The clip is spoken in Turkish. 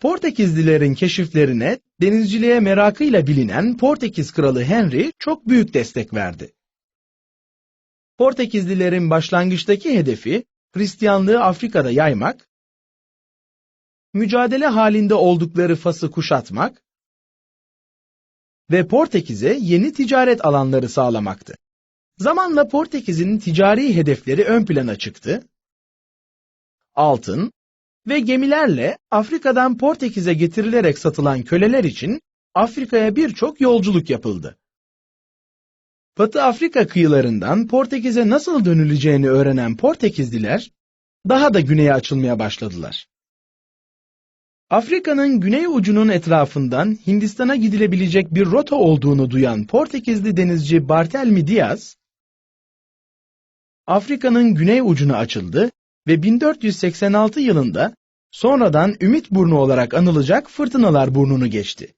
Portekizlilerin keşiflerine denizciliğe merakıyla bilinen Portekiz kralı Henry çok büyük destek verdi. Portekizlilerin başlangıçtaki hedefi Hristiyanlığı Afrika'da yaymak, mücadele halinde oldukları Fas'ı kuşatmak ve Portekiz'e yeni ticaret alanları sağlamaktı. Zamanla Portekiz'in ticari hedefleri ön plana çıktı. Altın ve gemilerle Afrika'dan Portekiz'e getirilerek satılan köleler için Afrika'ya birçok yolculuk yapıldı. Batı Afrika kıyılarından Portekiz'e nasıl dönüleceğini öğrenen Portekizliler daha da güneye açılmaya başladılar. Afrika'nın güney ucunun etrafından Hindistan'a gidilebilecek bir rota olduğunu duyan Portekizli denizci Bartelmi Diaz, Afrika'nın güney ucuna açıldı ve 1486 yılında sonradan Ümit Burnu olarak anılacak Fırtınalar Burnu'nu geçti.